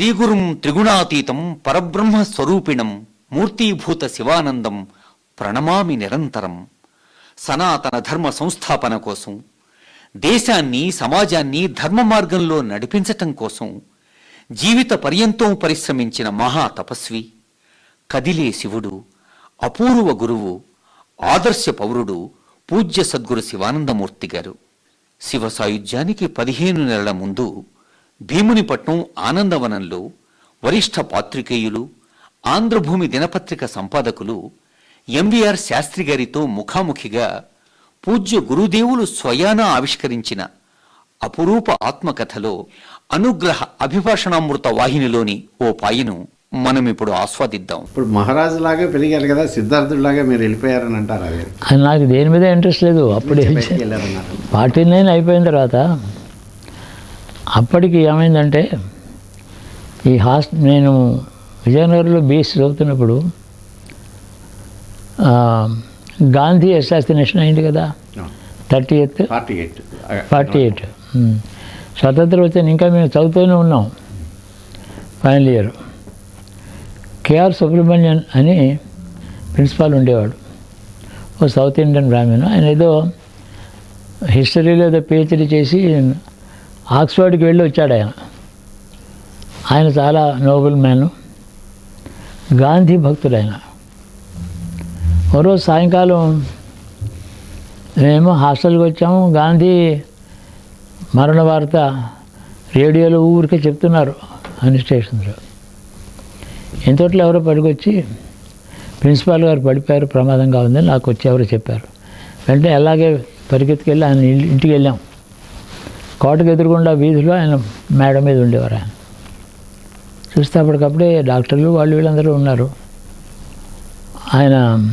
శ్రీగురుం త్రిగుణాతీతం పరబ్రహ్మ స్వరూపిణం మూర్తీభూత శివానందం ప్రణమామి నిరంతరం. సనాతన ధర్మ సంస్థాపన కోసం దేశాన్ని సమాజాన్ని ధర్మ మార్గంలో నడిపించటం కోసం జీవిత పర్యంతం పరిశ్రమించిన మహా తపస్వి కదిలే శివుడు అపూర్వ గురువు ఆదర్శ పౌరుడు పూజ్య సద్గురు శివానందమూర్తి గారు. శివ సాయుధ్యానికి పదిహేను నెలల ముందు భీమునిపట్నం ఆనందవనంలో వరిష్ఠ పాత్రికేయులు ఆంధ్రభూమి దినపత్రిక సంపాదకులు ఎంవిఆర్ శాస్త్రి గారితో ముఖాముఖిగా పూజ్య గురుదేవులు స్వయానా ఆవిష్కరించిన అపురూప ఆత్మకథలో అనుగ్రహ అభిభాషణామృత వాహినిలోని ఓ పాయను మనమిప్పుడు ఆస్వాదిద్దాం. ఇప్పుడు మహారాజు లాగా పెరిగారు కదా సిద్ధార్థుడిలాగా మీరు వెళ్ళిపోయారని అంటారు? నాకు దేని మీద ఇంట్రెస్ట్ లేదు అప్పుడు ఫార్టీ నైన్ అయిపోయిన తర్వాత అప్పటికి ఏమైందంటే ఈ హాస్ట్ నేను విజయనగరంలో బీఎస్ చదువుతున్నప్పుడు గాంధీ అసాసినేషన్ అయింది కదా. Thirty eighth. Forty eight forty eight స్వతంత్రం వచ్చిన ఇంకా మేము చదువుతూనే ఉన్నాం. Final year. కేఆర్ సుబ్రహ్మణ్యన్ అని ప్రిన్సిపాల్ ఉండేవాడు. ఓ సౌత్ ఇండియన్ బ్రాహ్మణ్. ఆయన ఏదో హిస్టరీలో ఏదో పిహెచ్డీ చేసి ఆక్స్ఫర్డ్కి వెళ్ళి వచ్చాడు ఆయన. ఆయన చాలా నోబుల్ మ్యాన్. గాంధీ భక్తుడు ఆయన. ఒకరోజు సాయంకాలం మేము హాస్టల్కి వచ్చాము. గాంధీ మరణ వార్త రేడియోలో ఊరికే చెప్తున్నారు అన్ని స్టేషన్లో. ఇంతట్లో ఎవరో పడికొచ్చి ప్రిన్సిపాల్ గారు పడిపోయారు ప్రమాదంగా ఉందని నాకు వచ్చి ఎవరో చెప్పారు. వెంటనే అలాగే పరిగెత్తుకెళ్ళి ఆయన ఇంటికి వెళ్ళాం. కోటకు ఎదురుగుండా వీధిలో ఆయన మేడ మీద ఉండేవారు ఆయన. చూస్తే అప్పటికప్పుడే డాక్టర్లు వాళ్ళు వీళ్ళందరూ ఉన్నారు. ఆయన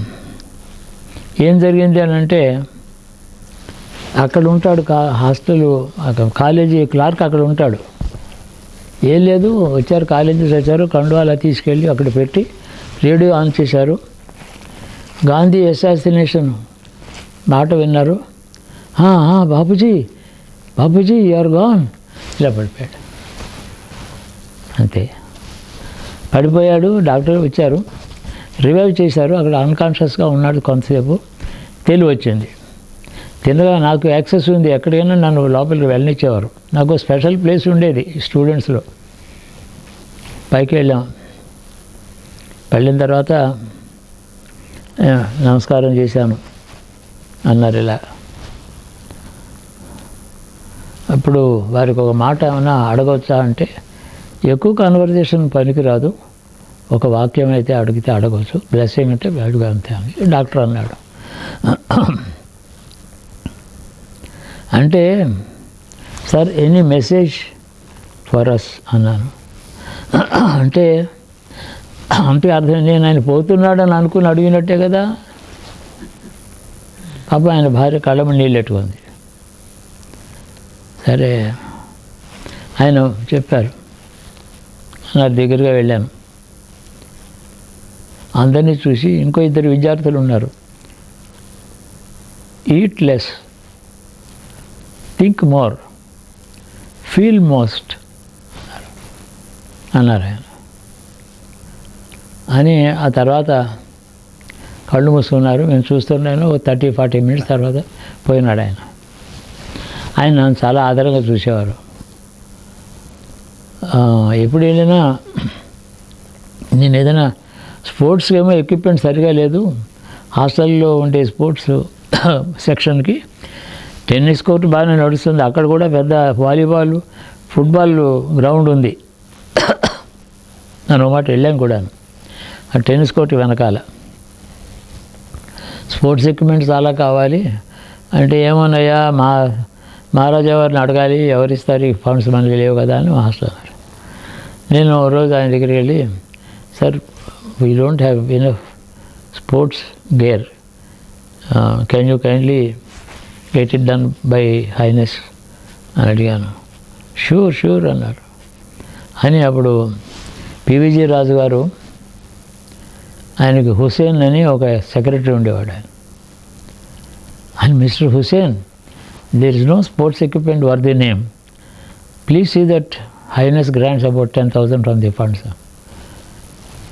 ఏం జరిగింది అని అంటే అక్కడ ఉంటాడు కా హాస్టల్ కాలేజీ క్లార్క్ అక్కడ ఉంటాడు. ఏం లేదు వచ్చారు కాలేజీ వచ్చారు కండువాలా తీసుకెళ్ళి అక్కడ పెట్టి రేడియో ఆన్ చేశారు. గాంధీ అసాసినేషన్ మాట విన్నారు. "ఆ, బాబుజీ బాబుజీ యూఆర్ గాన్ ఇలా పడిపోయాడు అంతే. పడిపోయాడు డాక్టర్ వచ్చారు. రివైవ్ చేశారు. అక్కడ అన్కాన్షియస్గా ఉన్నాడు కొంతసేపు. తెలివి వచ్చింది. తినగా నాకు యాక్సెస్ ఉంది. ఎక్కడికైనా నన్ను లోపలికి వెళ్ళనిచ్చేవారు. నాకు స్పెషల్ ప్లేస్ ఉండేది స్టూడెంట్స్లో పైకి వెళ్ళాం. వెళ్ళిన తర్వాత నమస్కారం చేశాను. అన్నారు ఇలా. అప్పుడు వారికి ఒక మాట ఏమైనా అడగవచ్చా అంటే ఎక్కువ కన్వర్జేషన్ పనికిరాదు. ఒక వాక్యం అయితే అడిగితే అడగవచ్చు. బ్లెస్సింగ్ అంటే అడుగు అంతే అని. డాక్టర్ అన్నాడు. అంటే sir any message for us అన్నాను. అంటే అంటే అర్థం. నేను ఆయన పోతున్నాడని అనుకుని అడిగినట్టే కదా. పాప ఆయన భార్య కళ్ళము నీళ్ళెట్టుకుంది సరే. ఆయన చెప్పారు నా దగ్గరగా వెళ్ళాను. అందరినీ చూసి ఇంకో ఇద్దరు విద్యార్థులు ఉన్నారు. Eat less think more feel most అన్నారు ఆయన. అని ఆ తర్వాత కళ్ళు మూసుకున్నారు. మేము చూస్తున్నాను. ఓ థర్టీ ఫార్టీ మినిట్స్ తర్వాత పోయినాడు ఆయన. ఆయన నన్ను చాలా ఆదరంగా చూసేవారు. ఎప్పుడు వెళ్ళినా నేను ఏదైనా స్పోర్ట్స్కి ఏమో ఎక్విప్మెంట్ సరిగా లేదు. హాస్టల్లో ఉండే స్పోర్ట్స్ సెక్షన్కి టెన్నిస్ కోర్ట్ బాగానే నడుస్తుంది. అక్కడ కూడా పెద్ద వాలీబాల్ ఫుట్బాల్ గ్రౌండ్ ఉంది. నేను ఒక మాట వెళ్ళాను కూడా. ఆ టెన్నిస్ కోర్ట్ వెనకాల. స్పోర్ట్స్ ఎక్విప్మెంట్ చాలా కావాలి. అంటే ఏమన్నాయా మా మహారాజా వారిని అడగాలి ఎవరిస్తారు ఈ ఫండ్స్ మనకి లేవు కదా అని మాస్టర్ గారు. నేను ఓ రోజు ఆయన దగ్గరికి వెళ్ళి sir we don't have enough sports gear can you kindly get it done by highness అని అడిగాను. షూర్ షూర్ అన్నారు. అని అప్పుడు పివిజీ రాజు గారు ఆయనకి హుసేన్ అని ఒక సెక్రటరీ ఉండేవాడు ఆయన. And mister Hussain there is no sports equipment were the name please see that highness grants about ten thousand from the funds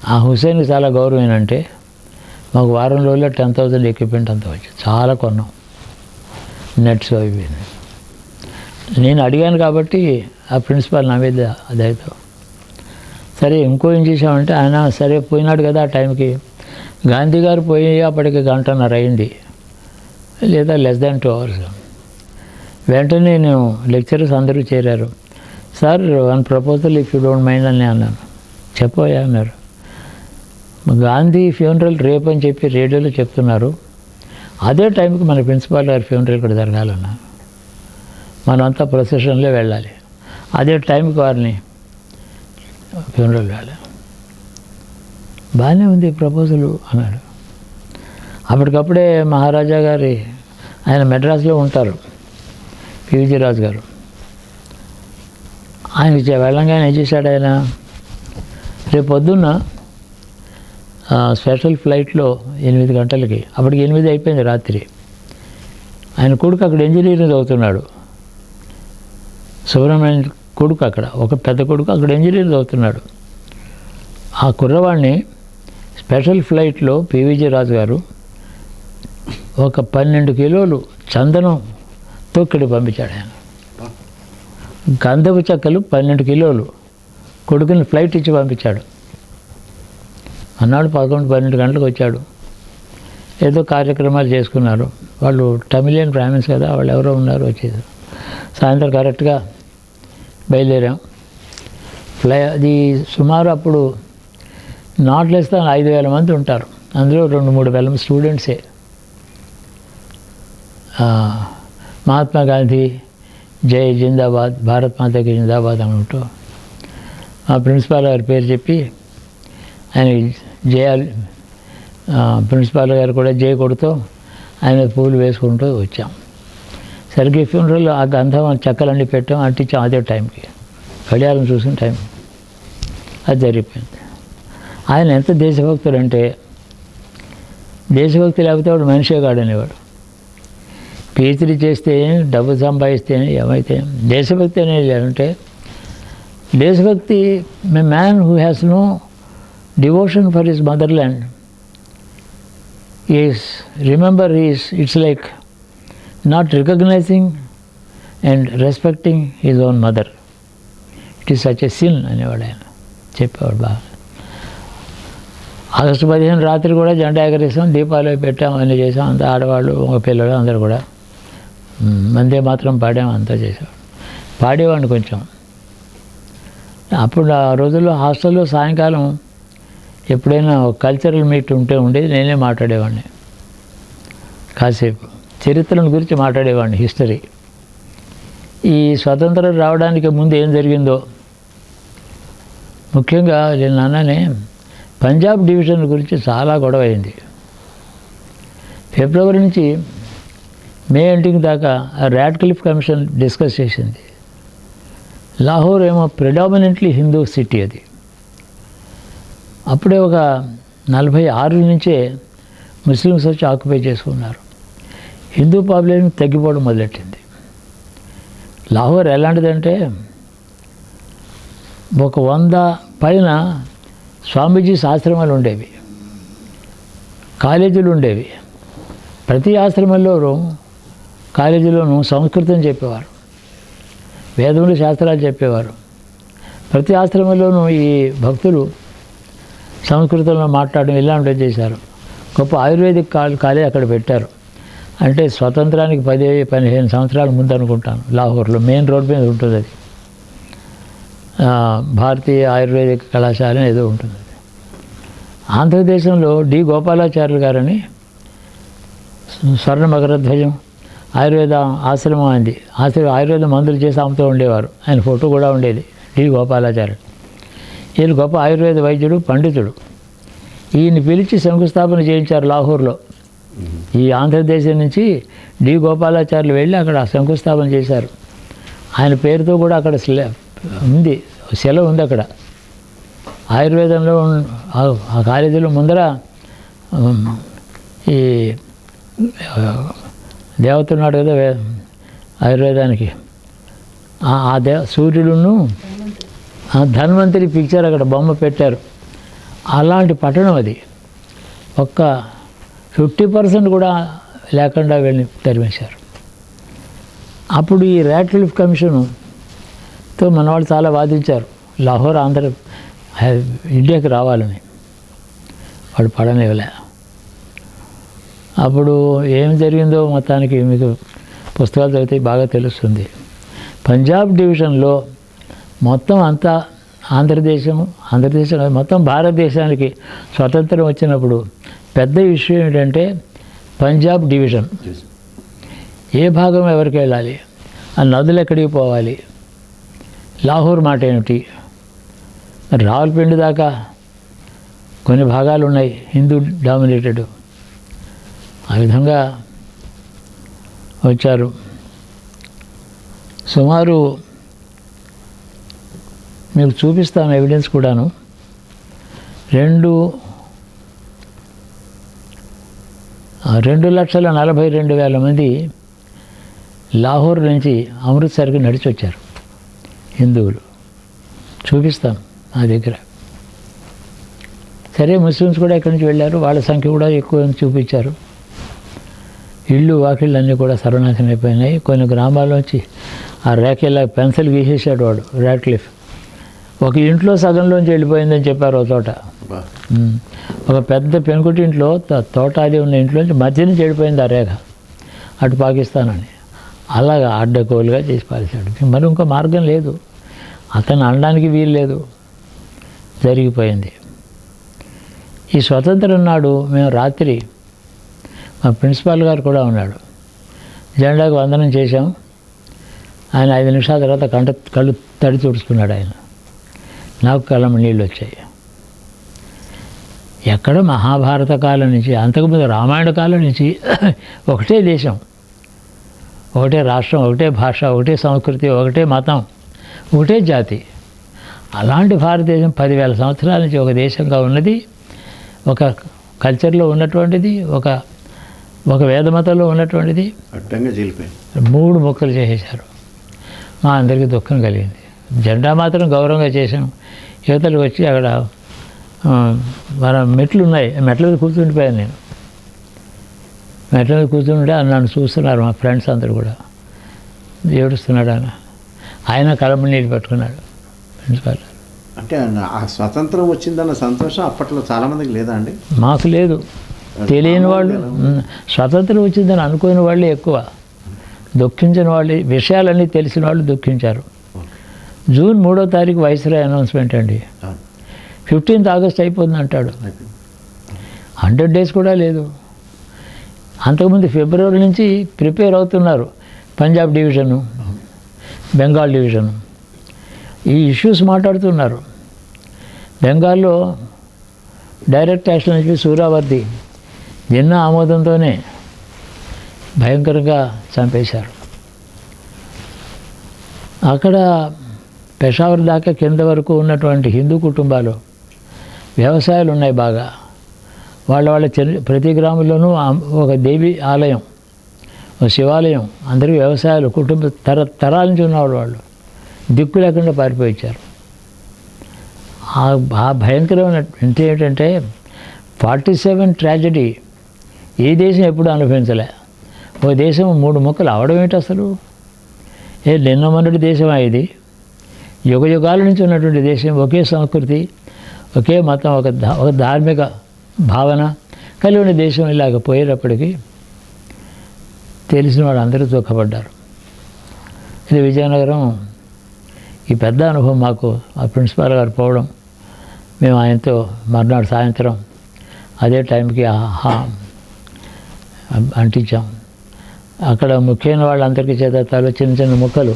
ఆ హుసేన్కి చాలా గౌరవం ఏంటంటే మాకు వారం రోజుల్లో టెన్ థౌసండ్ ఎక్విప్మెంట్ అంతా వచ్చింది చాలా కొన్నాం. నెట్స్ అవి నేను అడిగాను కాబట్టి ఆ ప్రిన్సిపాల్ నా మీద అదైతే సరే ఇంకో ఏం చేసామంటే ఆయన సరే పోయినాడు కదా ఆ టైంకి. గాంధీ గారు పోయి అప్పటికి గంటన్నర అయింది. లేదా లెస్ దాన్ టూ అవర్స్ వెంటనే నేను లెక్చరర్స్ అందరూ చేరారు. Sir one proposal if you don't mind అని అన్నాను చెప్పోయా అన్నారు. గాంధీ ఫ్యూనరల్ రేపు అని చెప్పి రేడియోలో చెప్తున్నారు. అదే టైంకి మన ప్రిన్సిపాల్ గారి ఫ్యూనరల్ ఇక్కడ జరగాలన్నా. మనమంతా ప్రొసెషన్లో వెళ్ళాలి. అదే టైంకి వారిని ఫ్యూనరల్ వెళ్ళాలి బాగానే ఉంది ప్రపోజలు అన్నాడు అప్పటికప్పుడే మహారాజా గారి ఆయన మెడ్రాస్లో ఉంటారు. పివిజి రాజు గారు. ఆయన వెళ్ళంగానే ఏం చేశాడు ఆయన? రేపు పొద్దున్న స్పెషల్ ఫ్లైట్లో ఎనిమిది గంటలకి అప్పటికి ఎనిమిది అయిపోయింది రాత్రి. ఆయన కొడుకు అక్కడ ఇంజనీరింగ్ చదువుతున్నాడు. సుబ్రహ్మణ్యం కొడుకు అక్కడ ఒక పెద్ద కొడుకు అక్కడ ఇంజనీరింగ్ చదువుతున్నాడు. ఆ కుర్రవాడిని స్పెషల్ ఫ్లైట్లో పివిజి రాజు గారు ఒక పన్నెండు కిలోలు చందనం తొక్కిడి పంపించాడు ఆయన. గంధపు చెక్కలు పన్నెండు కిలోలు. కొడుకుని ఫ్లైట్ ఇచ్చి పంపించాడు. అన్నాడు పదకొండు పన్నెండు గంటలకు వచ్చాడు. ఏదో కార్యక్రమాలు చేసుకున్నారు. వాళ్ళు టమిలియన్ బ్రాహ్మిన్స్ కదా వాళ్ళు ఎవరో ఉన్నారు వచ్చేది. సాయంత్రం కరెక్ట్గా బయలుదేరాం. ఫ్లై అది సుమారు అప్పుడు నాట్లేస్తే ఐదు వేల మంది ఉంటారు. అందులో రెండు మూడు వేల స్టూడెంట్సే ఆ, మహాత్మా గాంధీ జై జిందాబాద్ భారత్ మాతకి జిందాబాద్ అనుకుంటూ. ఆ ప్రిన్సిపాల్ గారి పేరు చెప్పి ఆయన జయ ప్రిన్సిపాల్ గారు కూడా జై కొడుతూ ఆయన పూలు వేసుకుంటూ వచ్చాం. సరిగ్గా ఫ్యూనరల్ ఆ గంధం ఆ చెక్కలన్నీ పెట్టాం అంటించాం అదే టైంకి. గడియారం చూసిన టైం. అది జరిగిపోయింది. ఆయన ఎంత దేశభక్తుడు అంటే దేశభక్తి లేకపోతే వాడు మనిషే కాడనేవాడు. పీహెచ్డీ చేస్తే డబ్బు సంపాదిస్తే ఏమైతే దేశభక్తి అనేది అంటే దేశభక్తి man who has no devotion for his motherland is remember is it's like not recognising and respecting his own mother. It is such a sin అనేవాడు ఆయన. చెప్పేవాడు బాగా. ఆగస్టు పదిహేను రాత్రి కూడా జెండా ఎగరేసాం దీపాలు పెట్టాం అన్నీ చేసాం. అంత ఆడవాళ్ళు ఒక పిల్లలు అందరూ కూడా. మందే మాత్రం పాడాం అంతా చేసేవాడు పాడేవాడిని కొంచెం. అప్పుడు ఆ రోజుల్లో హాస్టల్లో సాయంకాలం ఎప్పుడైనా ఒక కల్చరల్ మీట్ ఉంటే ఉండేది నేనే మాట్లాడేవాడిని. కాసేపు. చరిత్రను గురించి మాట్లాడేవాడిని హిస్టరీ ఈ స్వతంత్రం రావడానికి ముందు ఏం జరిగిందో. ముఖ్యంగా నేను నాన్ననే పంజాబ్ డివిజన్ గురించి చాలా గొడవ అయింది. ఫిబ్రవరి నుంచి మే ఎండింగ్ దాకా ర్యాడ్ క్లిఫ్ కమిషన్ డిస్కస్ చేసింది. లాహోర్ ఏమో ప్రిడామినెంట్లీ హిందూ సిటీ అది. అప్పుడే ఒక నలభై ఆరు నుంచే ముస్లిమ్స్ వచ్చి ఆక్యుపై చేసుకున్నారు. హిందూ పాపులేషన్ తగ్గిపోవడం మొదలెట్టింది. లాహోర్ ఎలాంటిదంటే ఒక వంద పైన స్వామీజీ ఆశ్రమాలు ఉండేవి. కాలేజీలు ఉండేవి. ప్రతి ఆశ్రమంలో కాలేజీలోనూ సంస్కృతం చెప్పేవారు. వేదములు శాస్త్రాలు చెప్పేవారు. ప్రతి ఆశ్రమంలోనూ ఈ భక్తులు సంస్కృతంలో మాట్లాడడం ఇలాంటివి చేశారు. గొప్ప ఆయుర్వేదిక్ కాలే కాలేజ్ అక్కడ పెట్టారు. అంటే స్వతంత్రానికి పది పదిహేను సంవత్సరాల ముందు అనుకుంటాను. లాహోర్లో మెయిన్ రోడ్ మీద ఉంటుంది అది. భారతీయ ఆయుర్వేదిక్ కళాశాల ఏదో ఉంటుంది ఆంధ్రదేశంలో డి. గోపాలాచార్యులు గారని స్వర్ణ మకరధ్వజం ఆయుర్వేద ఆశ్రమం అంది ఆశ్రమ ఆయుర్వేద మందులు చేసి అమ్ముతూ ఉండేవారు. ఆయన ఫోటో కూడా ఉండేది. డి గోపాలాచార్యులు ఈయన గొప్ప ఆయుర్వేద వైద్యుడు పండితుడు. ఈయన పిలిచి శంకుస్థాపన చేయించారు లాహోర్లో. ఈ ఆంధ్రదేశం నుంచి డి గోపాలాచార్యులు వెళ్ళి అక్కడ శంకుస్థాపన చేశారు. ఆయన పేరుతో కూడా అక్కడ శిల- ఉంది. శిల ఉంది అక్కడ. ఆయుర్వేదంలో ఆ- కాలేజీలో ముందర ఈ దేవత ఉన్నాడు కదా ఆయుర్వేదానికి. ఆ- దేవ సూర్యుడును ధన్వంతరి పిక్చర్ అక్కడ బొమ్మ పెట్టారు. అలాంటి పట్టణం అది. ఒక్క ఫిఫ్టీ పర్సెంట్ కూడా లేకుండా వెళ్ళి తరిమేశారు. అప్పుడు ఈ ర్యాట్ రిలీఫ్ కమిషన్తో మన వాళ్ళు చాలా వాదించారు. లాహోర్ ఆంధ్ర ఇండియాకి రావాలని. వాడు పడనివ్వలే. అప్పుడు ఏం జరిగిందో మొత్తానికి మీకు పుస్తకాలు చదివితే బాగా తెలుస్తుంది. పంజాబ్ డివిజన్లో మొత్తం అంతా ఆంధ్రదేశం ఆంధ్రదేశం మొత్తం భారతదేశానికి స్వతంత్రం వచ్చినప్పుడు పెద్ద విషయం ఏంటంటే పంజాబ్ డివిజన్. ఏ భాగం ఎవరికి వెళ్ళాలి? ఆ నదులు ఎక్కడికి పోవాలి? లాహోర్ మాట ఏమిటి? రావులపిండి దాకా కొన్ని భాగాలు ఉన్నాయి హిందూ డామినేటెడ్. ఆ విధంగా వచ్చారు. సుమారు మీకు చూపిస్తాను ఎవిడెన్స్ కూడాను. రెండు రెండు లక్షల నలభై రెండు వేల మంది లాహోర్ నుంచి అమృత్సర్కి నడిచి వచ్చారు హిందువులు. చూపిస్తాం నా దగ్గర. సరే ముస్లిమ్స్ కూడా ఇక్కడి నుంచి వెళ్ళారు? వాళ్ళ సంఖ్య కూడా ఎక్కువ చూపించారు. ఇళ్ళు వాకిళ్ళు అన్నీ కూడా సర్వనాశనం అయిపోయినాయి. కొన్ని గ్రామాల్లోంచి ఆ రేఖలా పెన్సిల్ గీసేసాడు వాడు ర్యాట్లిఫ్ ఒక ఇంట్లో సగంలోంచి వెళ్ళిపోయిందని చెప్పారు ఒక ఉమ్. ఒక పెద్ద పెనుకుటి ఇంట్లో తోట అది ఉన్న ఇంట్లోంచి మధ్య నుంచి వెళ్ళిపోయింది ఆ రేఖ. అటు పాకిస్తాన్ అని అలాగా అడ్డకోలుగా చేసి పారేశాడు. మరి ఇంకో మార్గం లేదు. అతను అనడానికి వీలు లేదు. జరిగిపోయింది. ఈ స్వతంత్రం నాడు మేము రాత్రి మా ప్రిన్సిపాల్ గారు కూడా ఉన్నాడు. జెండాకు వందనం చేశాం. ఆయన ఐదు నిమిషాల తర్వాత కంట కళ్ళు తడి తుడుచుకున్నాడు ఆయన. నాకు కళ్ళం నీళ్ళు వచ్చాయి. ఎక్కడ మహాభారత కాలం నుంచి అంతకుముందు రామాయణ కాలం నుంచి ఒకటే దేశం. ఒకటే రాష్ట్రం ఒకటే భాష ఒకటే సంస్కృతి ఒకటే మతం ఒకటే జాతి. అలాంటి భారతదేశం పదివేల సంవత్సరాల నుంచి ఒక దేశంగా ఉన్నది ఒక కల్చర్లో ఉన్నటువంటిది ఒక ఒక వేదమతంలో ఉన్నటువంటిది? అడ్డంగా చీలిపోయింది. మూడు ముక్కలు చేసేశారు. మా అందరికీ దుఃఖం కలిగింది. జెండా మాత్రం గౌరవంగా చేసాం యువతలకు వచ్చి అక్కడ మన మెట్లు ఉన్నాయి. మెట్ల మీద కూర్చుండిపోయాను నేను. మెట్ల మీద కూర్చుంటే నన్ను చూస్తున్నారు మా ఫ్రెండ్స్ అందరూ కూడా. ఏడుస్తున్నాడు ఆయన. ఆయన కలమ నీళ్ళు పెట్టుకున్నాడు. ప్రిన్సిపాల్ అంటే ఆ స్వతంత్రం వచ్చిందన్న సంతోషం అప్పట్లో చాలా మందికి లేదా అండి? మాకు లేదు. తెలియని వాళ్ళు స్వతంత్రం వచ్చిందని అనుకోని వాళ్ళే ఎక్కువ. దుఃఖించిన వాళ్ళు విషయాలన్నీ తెలిసిన వాళ్ళు దుఃఖించారు. జూన్ మూడో తారీఖు వైస్రాయ్ అనౌన్స్మెంట్ అండి. ఫిఫ్టీన్త్ ఆగస్ట్ అయిపోతుంది అంటాడు. హండ్రెడ్ డేస్ కూడా లేదు. అంతకుముందు ఫిబ్రవరి నుంచి ప్రిపేర్ అవుతున్నారు పంజాబ్ డివిజను బెంగాల్ డివిజను. ఈ ఇష్యూస్ మాట్లాడుతున్నారు. బెంగాల్లో డైరెక్ట్ యాక్షన్ చెప్పి సూరావర్ది జిన్నా ఆమోదంతోనే భయంకరంగా చంపేశారు. అక్కడ పెషావర్ దాకా కింద వరకు ఉన్నటువంటి హిందూ కుటుంబాలు వ్యవసాయాలు ఉన్నాయి బాగా. వాళ్ళ వాళ్ళ చిన్న ప్రతి గ్రామంలోనూ ఒక దేవి ఆలయం ఒక శివాలయం అందరికీ వ్యవసాయాలు కుటుంబ తర తరాల నుంచి ఉన్నవాళ్ళు వాళ్ళు. దిక్కు లేకుండా పారిపోయించారు ఆ- భయంకరమైన ఏంటంటే ఫార్టీ సెవెన్ ట్రాజడీ ఏ దేశం ఎప్పుడు అనుభవించలే. ఓ దేశం మూడు ముక్కలు అవడం ఏంటి అసలు? ఏ నిన్న దేశం దేశమా ఇది? యుగ యుగాల నుంచి ఉన్నటువంటి దేశం ఒకే సంస్కృతి ఒకే మతం ఒక ఒక ధార్మిక భావన కలిగి ఉన్న దేశం ఇలాగ పోయేటప్పటికీ తెలిసిన వాళ్ళు అందరూ దుఃఖపడ్డారు. ఇది విజయనగరం. ఈ పెద్ద అనుభవం మాకు ఆ ప్రిన్సిపాల్ గారు పోవడం మేము ఆయనతో మర్నాడు సాయంత్రం అదే టైంకి అంటించాం. అక్కడ ముఖ్యమైన వాళ్ళందరికీ చేత తల చిన్న చిన్న ముక్కలు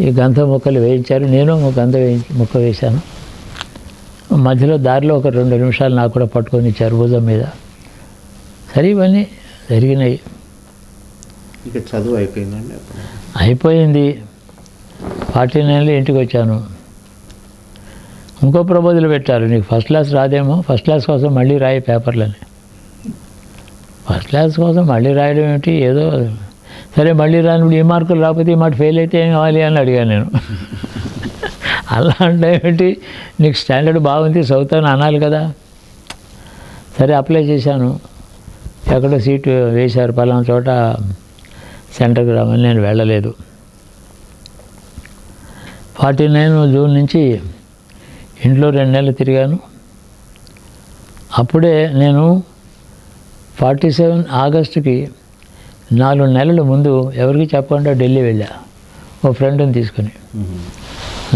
ఈ గంధ ముక్కలు వేయించారు. నేను గంధ వేయించి ముక్క వేశాను. మధ్యలో దారిలో ఒక రెండు నిమిషాలు నాకు కూడా పట్టుకొని ఇచ్చారు భుజం మీద. సరే ఇవన్నీ జరిగినాయి. ఇక చదువు అయిపోయిందండి అయిపోయింది. ఫార్టీ నైన్లో ఇంటికి వచ్చాను. ఇంకో ప్రబోధులు పెట్టారు. నీకు ఫస్ట్ క్లాస్ రాదేమో. ఫస్ట్ క్లాస్ కోసం మళ్ళీ రాయి పేపర్లని. ఫస్ట్ క్లాస్ కోసం మళ్ళీ రాయడం ఏమిటి? ఏదో సరే మళ్ళీ రాని ఈ మార్కులు రాకపోతే ఈ మాట ఫెయిల్ అయితే ఏం కావాలి అని అడిగాను నేను. అలా అంటే ఏంటి నీకు స్టాండర్డ్ బాగుంది చదువుతాను అనాలి కదా. సరే అప్లై చేశాను. ఎక్కడో సీటు వేశారు పలానా చోట. సెంటర్కి రామని నేను వెళ్ళలేదు. ఫార్టీ నైన్ జూన్ నుంచి ఇంట్లో రెండు నెలలు తిరిగాను. అప్పుడే నేను ఫార్టీ సెవెన్ ఆగస్టుకి నాలుగు నెలల ముందు ఎవరికి చెప్పకుండా ఢిల్లీ వెళ్ళా. ఓ ఫ్రెండ్ని తీసుకుని.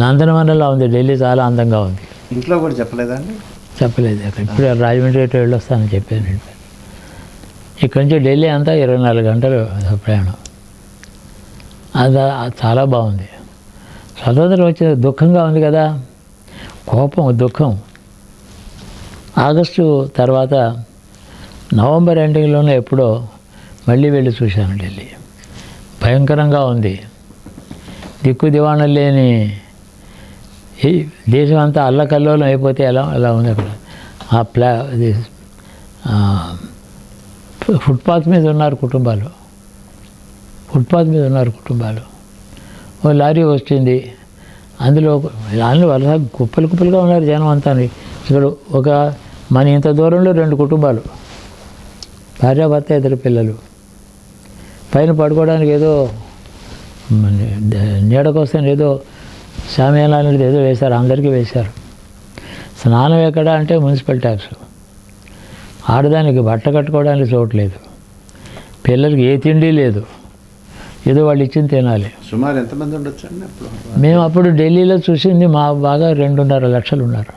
నందనవనంలో ఉంది ఢిల్లీ చాలా అందంగా ఉంది. ఇంట్లో కూడా చెప్పలేదా అండి? చెప్పలేదు అక్కడ ఇప్పుడు రాజమండ్రి ఎటు వెళ్ళొస్తానని చెప్పాను ఇక్కడి నుంచి ఢిల్లీ అంతా ఇరవై నాలుగు గంటలు ప్రయాణం. అది చాలా బాగుంది. స్వతంత్రం వచ్చే దుఃఖంగా ఉంది కదా. కోపం దుఃఖం. ఆగస్టు తర్వాత నవంబర్ ఎండింగ్లోనే ఎప్పుడో మళ్ళీ వెళ్ళి చూశాను ఢిల్లీ. భయంకరంగా ఉంది. దిక్కు దివాణ లేని ఈ దేశం అంతా అల్లకల్లోలం అయిపోతే ఎలా ఎలా ఉంది అక్కడ? ఆ ప్లా ఫుట్పాత్ మీద ఉన్నారు కుటుంబాలు. ఫుట్పాత్ మీద ఉన్నారు కుటుంబాలు. ఓ లారీ వచ్చింది అందులో దానిలో వలస కుప్పలు కుప్పలుగా ఉన్నారు జనం అంతా. ఇక్కడ ఒక మన ఇంత దూరంలో రెండు కుటుంబాలు. భార్యాభర్త ఇద్దరు పిల్లలు. పైన పడుకోవడానికి ఏదో నీడ కోసం ఏదో శామ్యాల అనేది ఏదో వేశారు అందరికీ వేశారు. స్నానం ఎక్కడ అంటే మున్సిపల్ ట్యాక్స్. ఆడదానికి బట్ట కట్టుకోవడానికి చోటు లేదు. పిల్లలకి ఏ తిండి లేదు. ఏదో వాళ్ళు ఇచ్చింది తినాలి. సుమారు ఎంతమంది ఉండొచ్చు అండి అప్పుడు? మేము అప్పుడు ఢిల్లీలో చూసింది మా బాగా రెండున్నర లక్షలు ఉన్నారు.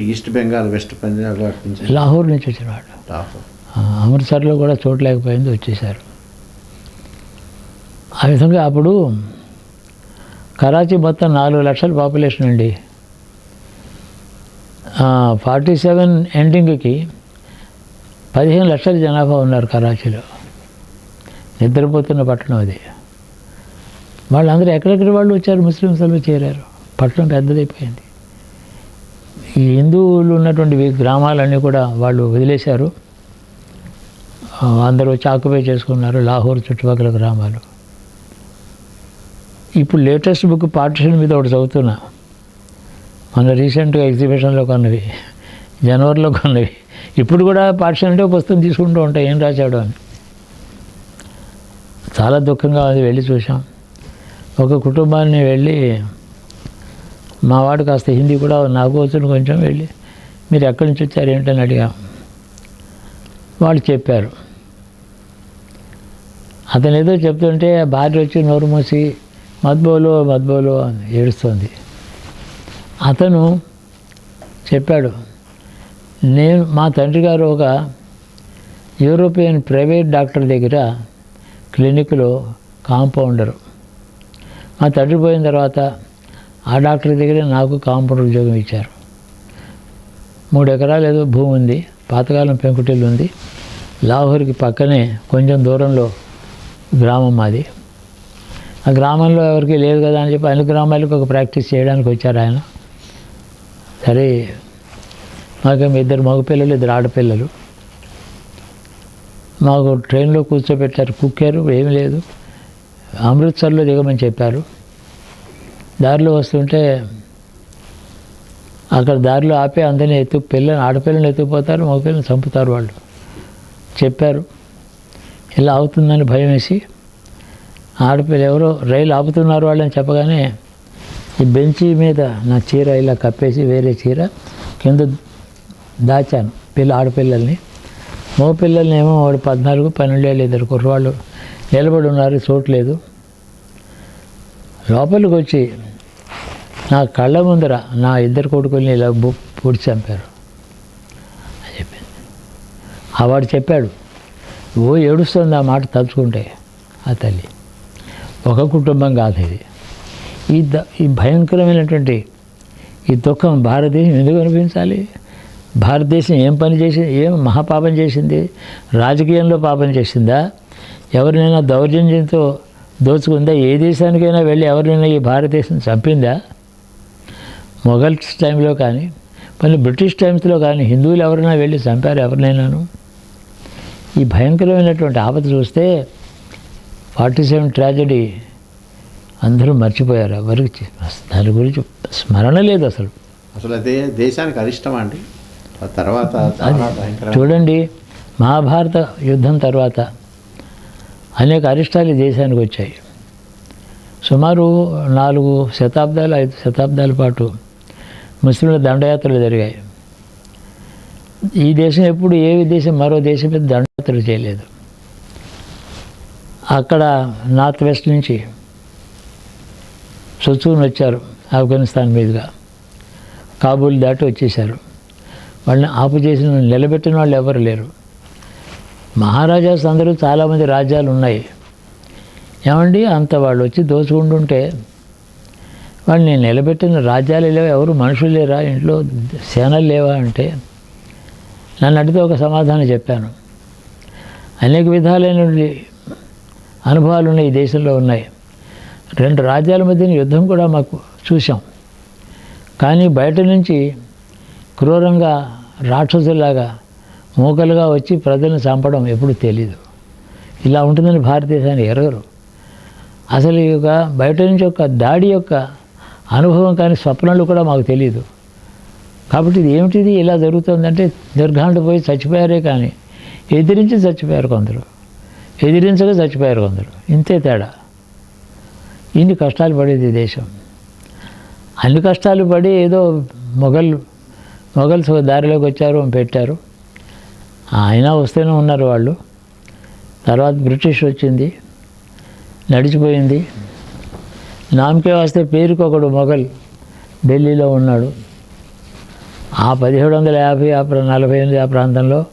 ఈస్ట్ బెంగాల్ వెస్ట్ నుంచి? లాహోర్ నుంచి వచ్చిన వాళ్ళు. అమృత్సర్లో కూడా చోటు లేకపోయింది వచ్చేసారు ఆ విధంగా అప్పుడు కరాచీ మొత్తం నాలుగు లక్షల పాపులేషన్ అండి. ఫార్టీ సెవెన్ ఎండింగ్కి పదిహేను లక్షల జనాభా ఉన్నారు కరాచీలో. నిద్రపోతున్న పట్టణం అది. వాళ్ళందరూ ఎక్కడెక్కడ వాళ్ళు వచ్చారు? ముస్లిమ్స్ వాళ్ళు చేరారు. పట్టణం పెద్దదైపోయింది. ఈ హిందువులు ఉన్నటువంటి గ్రామాలన్నీ కూడా వాళ్ళు వదిలేశారు. అందరూ వచ్చి ఆక్యుపై చేసుకున్నారు లాహోర్ చుట్టుపక్కల గ్రామాలు. ఇప్పుడు లేటెస్ట్ బుక్ పార్టిషన్ మీద ఒకటి చదువుతున్నా. మన రీసెంట్గా ఎగ్జిబిషన్లో కొన్నవి. జనవరిలో కొన్నవి. ఇప్పుడు కూడా పార్టిషన్ అంటే ఒక పుస్తకం తీసుకుంటూ ఉంటాయి. ఏం రాశాడు అని. చాలా దుఃఖంగా ఉంది. వెళ్ళి చూసాం ఒక కుటుంబాన్ని వెళ్ళి మా వాడు కాస్త హిందీ కూడా నాకు వచ్చిన కొంచెం వెళ్ళి మీరు ఎక్కడి నుంచి వచ్చారు? ఏంటని అడిగాం. వాళ్ళు చెప్పారు. అతను ఏదో చెప్తుంటే ఆ భార్య వచ్చి నోరు మూసి మద్బోలో మద్బోలో అని ఏడుస్తుంది. అతను చెప్పాడు నేను మా తండ్రి గారు ఒక యూరోపియన్ ప్రైవేట్ డాక్టర్ దగ్గర క్లినిక్లో కాంపౌండరు. మా తండ్రి పోయిన తర్వాత ఆ డాక్టర్ దగ్గర నాకు కాంపౌండర్ ఉద్యోగం ఇచ్చారు. మూడు ఎకరాలు ఏదో భూమి ఉంది పాతకాలం పెంకుటిల్లు ఉంది. లాహోర్కి పక్కనే కొంచెం దూరంలో గ్రామం మాది. ఆ గ్రామంలో ఎవరికి లేదు కదా అని చెప్పి అన్ని గ్రామాలకు ఒక ప్రాక్టీస్ చేయడానికి వచ్చారు ఆయన. సరే మాకేమి ఇద్దరు మగపిల్లలు ఇద్దరు ఆడపిల్లలు. మాకు ట్రైన్లో కూర్చోబెట్టారు కుక్కారు ఏమీ లేదు. అమృత్సర్లో దిగమని చెప్పారు. దారిలో వస్తుంటే అక్కడ దారిలో ఆపి అందరినీ ఎత్తు పిల్లని ఆడపిల్లని ఎత్తుకుపోతారు మగపిల్లని చంపుతారు వాళ్ళు. చెప్పారు. ఇలా అవుతుందని భయం వేసి ఆడపిల్ల ఎవరో రైలు ఆపుతున్నారు వాళ్ళని చెప్పగానే ఈ బెంచి మీద నా చీర ఇలా కప్పేసి వేరే చీర కింద దాచాను పిల్ల ఆడపిల్లల్ని. మో పిల్లల్ని ఏమో వాడు పద్నాలుగు పన్నెండేళ్ళు ఇద్దరు కుర్రవాళ్ళు. నిలబడి ఉన్నారు చూడలేదు లోపలికి వచ్చి నా కళ్ళ ముందర నా ఇద్దరు కొడుకుల్ని ఇలా పొడి చంపారు. అని చెప్పింది. ఆ వాడు చెప్పాడు ఓ ఏడుస్తుంది ఆ మాట తలుచుకుంటే? ఆ తల్లి. ఒక కుటుంబం కాదు ఇది. ఈ ద ఈ భయంకరమైనటువంటి ఈ దుఃఖం భారతదేశం ఎందుకు అనిపించాలి భారతదేశం ఏం పని చేసింది ఏం మహాపాపం చేసింది? రాజకీయంలో పాపం చేసిందా? ఎవరినైనా దౌర్జన్యంతో దోచుకుందా? ఏ దేశానికైనా వెళ్ళి ఎవరినైనా ఈ భారతదేశం చంపిందా? మొఘల్స్ టైంలో కానీ మళ్ళీ బ్రిటిష్ టైమ్స్లో కానీ హిందువులు ఎవరైనా వెళ్ళి చంపారు ఎవరినైనాను? ఈ భయంకరమైనటువంటి ఆపద చూస్తే ఫార్టీ సెవెన్ ట్రాజడీ అందరూ మర్చిపోయారు. ఎవరికి దాని గురించి స్మరణ లేదు అసలు. అసలు అదే దేశానికి అరిష్టం అండి? తర్వాత చూడండి మహాభారత యుద్ధం తర్వాత అనేక అరిష్టాలు దేశానికి వచ్చాయి. సుమారు నాలుగు శతాబ్దాలు ఐదు శతాబ్దాల పాటు ముస్లింల దండయాత్రలు జరిగాయి. ఈ దేశం ఎప్పుడు ఏ దేశం మరో దేశం మీద దండయాత్రలు చేయలేదు. అక్కడ నార్త్ వెస్ట్ నుంచి సొచ్చుకుని వచ్చారు ఆఫ్ఘనిస్తాన్ మీదుగా. కాబూల్ దాటి వచ్చేసారు వాళ్ళని ఆపు చేసిన నిలబెట్టిన వాళ్ళు ఎవరు లేరు. మహారాజాస్ అందరూ చాలామంది రాజ్యాలు ఉన్నాయి. ఏమండి? అంత వాళ్ళు వచ్చి దోచుకుంటుంటే వాళ్ళని నిలబెట్టిన రాజ్యాలు లేవా? ఎవరు? మనుషులు లేరా? ఇంట్లో సేనలు లేవా? అంటే నన్ను అడిగితే ఒక సమాధానం చెప్పాను. అనేక విధాలైనటువంటి అనుభవాలు ఉన్నాయి ఈ దేశంలో ఉన్నాయి. రెండు రాజ్యాల మధ్యన యుద్ధం కూడా మాకు చూసాం కానీ బయట నుంచి క్రూరంగా రాక్షసులాగా మూకలుగా వచ్చి ప్రజలను చంపడం ఎప్పుడు తెలీదు. ఇలా ఉంటుందని భారతదేశాన్ని ఎరగరు. అసలు ఈ యొక్క బయట నుంచి ఒక దాడి యొక్క అనుభవం కానీ స్వప్నాలు కూడా మాకు తెలియదు కాబట్టి ఇది ఏమిటిది? ఇలా జరుగుతుందంటే నిర్ఘాండ పోయి చచ్చిపోయారే కానీ ఎదిరించి చచ్చిపోయారు కొందరు. ఎదిరించగా చచ్చిపోయారు కొందరు. ఇంతే తేడా. ఇన్ని కష్టాలు పడేది ఈ దేశం. అన్ని కష్టాలు పడి ఏదో మొఘల్ మొఘల్స్ ఒక దారిలోకి వచ్చారు పెట్టారు. అయినా వస్తూనే ఉన్నారు వాళ్ళు. తర్వాత బ్రిటిష్ వచ్చింది. నడిచిపోయింది. నామకే వస్తే పేరుకి ఒకడు మొఘల్ ఢిల్లీలో ఉన్నాడు. ఆ పదిహేడు వందల యాభై ఆ నలభై ఎనిమిది ఆ ప్రాంతంలో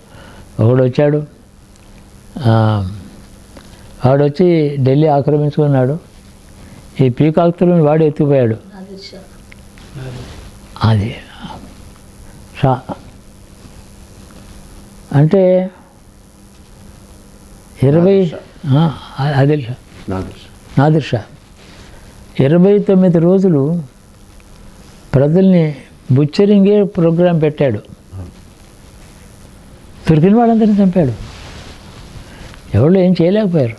ఒకడు వచ్చాడు ఆ, వాడు వచ్చి ఢిల్లీ ఆక్రమించుకున్నాడు. ఈ పీకాక్తులను వాడు ఎత్తుకుపోయాడు. అది. షా. అంటే ఇరవై ఆ, ఆదిల్ షా. నాకు నాదిర్ షా ఇరవై తొమ్మిది రోజులు ప్రజల్ని బుచ్చరింగే ప్రోగ్రాం పెట్టాడు. దొరికిన వాళ్ళందరినీ చంపాడు. ఎవరు ఏం చేయలేకపోయారు.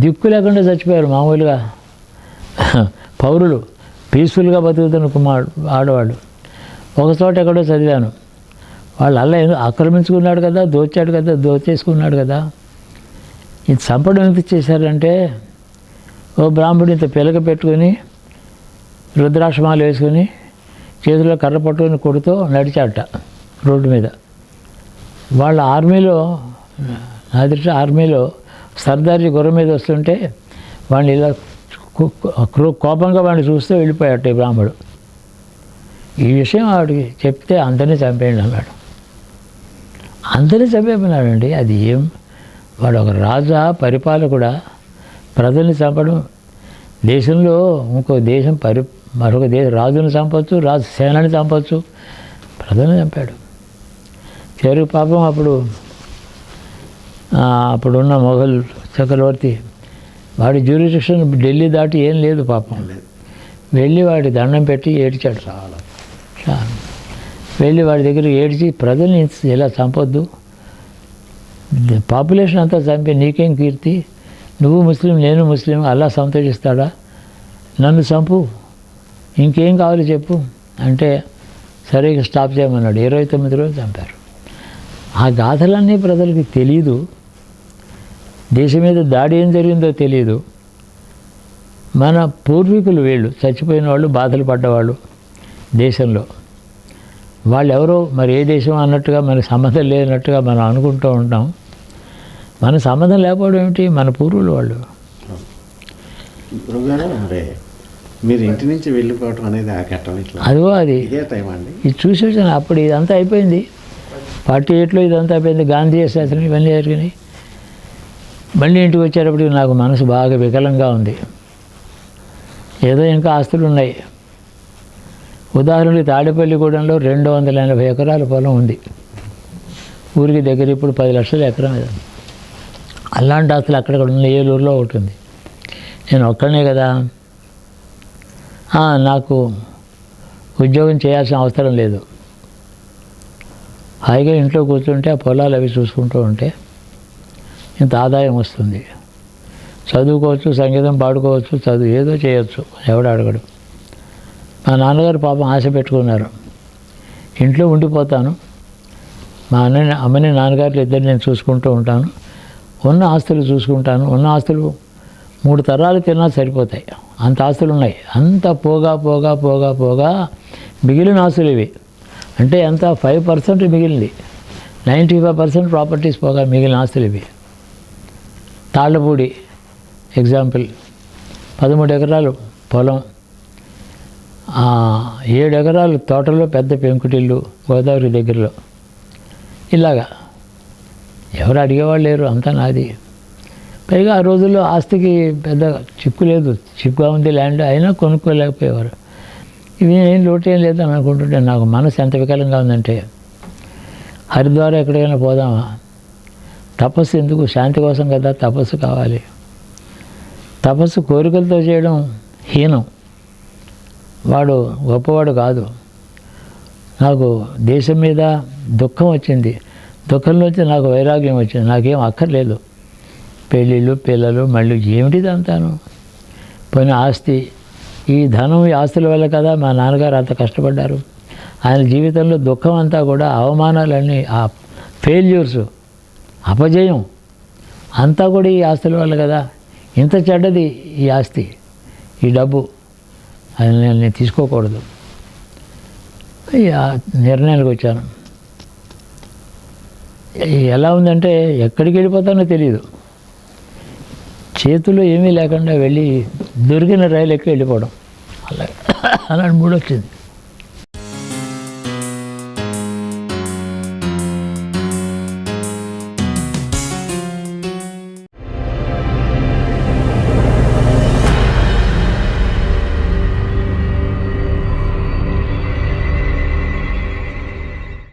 దిక్కు లేకుండా చచ్చిపోయారు మామూలుగా. పౌరులు పీస్ఫుల్గా బతుకుతున్న కుమారు ఆడవాళ్ళు. ఒక చోట ఎక్కడో చదివాను. వాళ్ళు అలా ఏదో ఆక్రమించుకున్నాడు కదా దోచాడు కదా దోచేసుకున్నాడు కదా. ఇది చంపడం ఎందుకు చేశారంటే ఓ బ్రాహ్మడు ఇంత పిలక పెట్టుకొని రుద్రాక్షమాలు వేసుకొని చేతిలో కర్ర పట్టుకొని కొడుతూ నడిచాట రోడ్డు మీద. వాళ్ళ ఆర్మీలో నా దృష్టి ఆర్మీలో సర్దార్జీ గుర్రం మీద వస్తుంటే వాడిని ఇలా క్రో కోపంగా వాడిని చూస్తూ వెళ్ళిపోయాడు ఈ బ్రాహ్మడు. ఈ విషయం ఆవిడకి చెప్తే అందరినీ చంపేయండి అన్నాడు. అందరినీ చంపేమన్నాడండి అది ఏం? వాడు ఒక రాజా పరిపాలకుడా ప్రజల్ని చంపడం. దేశంలో ఇంకో దేశం పరి మరొక దేశ రాజుని చంపవచ్చు రాజు సేనని చంపవచ్చు ప్రజల్ని చంపాడు. చివరికి పాపం అప్పుడు అప్పుడున్న మొఘల్ చక్రవర్తి వాడి జ్యూరిడిక్షన్ ఢిల్లీ దాటి ఏం లేదు పాపం. వెళ్ళి వాడి దండం పెట్టి ఏడ్చాడు చాలా. వెళ్ళి వాడి దగ్గర ఏడ్చి ప్రజల్ని ఇలా చంపొద్దు. పాపులేషన్ అంతా చంపి నీకేం కీర్తి? నువ్వు ముస్లిం నేను ముస్లిం అల్లా సంతోషిస్తాడా? నన్ను చంపు. ఇంకేం కావాలి చెప్పు. అంటే సరే ఇక స్టాప్ చేయమన్నాడు. ఇరవై తొమ్మిది రోజులు చంపారు. ఆ గాథలన్నీ ప్రజలకి తెలియదు దేశం మీద దాడి ఏం జరిగిందో తెలియదు మన పూర్వీకులు వీళ్ళు చచ్చిపోయిన వాళ్ళు బాధలు పడ్డవాళ్ళు దేశంలో. వాళ్ళు ఎవరో మరి ఏ దేశం అన్నట్టుగా మనకి సంబంధం లేనట్టుగా మనం అనుకుంటూ ఉంటాం. మన సంబంధం లేకపోవడం ఏమిటి? మన పూర్వులు వాళ్ళు. మరి ఇంటి నుంచి వెళ్ళిపోవటం అనేది ఆ ఘట్టం ఇట్లా. అదిగో అది. ఇదే టైం అండి. ఇది చూసి వచ్చాను అప్పుడు ఇదంతా అయిపోయింది. ఫార్టీ ఎయిట్లో ఇదంతా అయిపోయింది గాంధీ శాస్త్రం ఇవన్నీ జరిగినాయి. మళ్ళీ ఇంటికి వచ్చేటప్పటికి నాకు మనసు బాగా వికలంగా ఉంది. ఏదో ఇంకా ఆస్తులు ఉన్నాయి. ఉదాహరణకి తాడేపల్లిగూడెంలో రెండు వందల ఎనభై ఎకరాల పొలం ఉంది. ఊరికి దగ్గర ఇప్పుడు పది లక్షల ఎకరం ఇది. అలాంటి ఆస్తులు అక్కడక్కడ ఉన్న ఏలూరులో ఒకటి ఉంది. నేను ఒక్కనే కదా. నాకు ఉద్యోగం చేయాల్సిన అవసరం లేదు. హాయిగా ఇంట్లో కూర్చుంటే ఆ పొలాలు అవి చూసుకుంటూ ఉంటే ఇంత ఆదాయం వస్తుంది. చదువుకోవచ్చు సంగీతం పాడుకోవచ్చు చదువు ఏదో చేయొచ్చు ఎవడు అడగడు. మా నాన్నగారు పాపం ఆశ పెట్టుకున్నారు. ఇంట్లో ఉండిపోతాను. మా అన్నని అమ్మని నాన్నగారులు ఇద్దరు నేను చూసుకుంటూ ఉంటాను. ఉన్న ఆస్తులు చూసుకుంటాను. ఉన్న ఆస్తులు మూడు తరాలు తిన్నా సరిపోతాయి. అంత ఆస్తులు ఉన్నాయి అంత పోగా పోగా పోగా పోగా మిగిలిన ఆస్తులు ఇవి. అంటే ఎంత ఫైవ్ పర్సెంట్ మిగిలింది. నైంటీ ఫైవ్ పర్సెంట్ ప్రాపర్టీస్ పోగా మిగిలిన ఆస్తులు ఇవి. తాళ్ళపూడి ఎగ్జాంపుల్ పదమూడు ఎకరాలు పొలం. ఏడు ఎకరాలు తోటలో పెద్ద పెంకుటిల్లు గోదావరి దగ్గరలో. ఇలాగా. ఎవరు అడిగేవాళ్ళు లేరు అంతా నాది. పైగా ఆ రోజుల్లో ఆస్తికి పెద్ద చిక్కు లేదు. చిక్కుగా ఉంది ల్యాండ్ అయినా కొనుక్కోలేకపోయేవారు. ఇవి ఏం లోటు ఏం లేదని అనుకుంటుంటే నాకు మనసు ఎంత వికలంగా ఉందంటే హరిద్వారం ఎక్కడికైనా పోదామా? తపస్సు ఎందుకు? శాంతి కోసం కదా తపస్సు కావాలి. తపస్సు కోరికలతో చేయడం హీనం. వాడు గొప్పవాడు కాదు. నాకు దేశం మీద దుఃఖం వచ్చింది. దుఃఖంలోంచి నాకు వైరాగ్యం వచ్చింది. నాకేం అక్కర్లేదు. పెళ్ళిళ్ళు పిల్లలు మళ్ళీ ఏమిటిది అంతాను పోయిన ఆస్తి ఈ ధనం ఈ ఆస్తుల వల్ల కదా మా నాన్నగారు అంత కష్టపడ్డారు. ఆయన జీవితంలో దుఃఖం అంతా కూడా అవమానాలన్నీ ఆ ఫెయిల్యూర్స్ అపజయం అంతా కూడా ఈ ఆస్తుల వల్ల కదా. ఇంత చెడ్డది ఈ ఆస్తి ఈ డబ్బు అది నేను తీసుకోకూడదు. ఆ నిర్ణయానికి వచ్చాను. ఎలా ఉందంటే ఎక్కడికి వెళ్ళిపోతానో తెలియదు చేతిలో ఏమీ లేకుండా వెళ్ళి దొరికిన రైలు ఎక్కి వెళ్ళిపోవడం. అలా అలాంటి మూడు వచ్చింది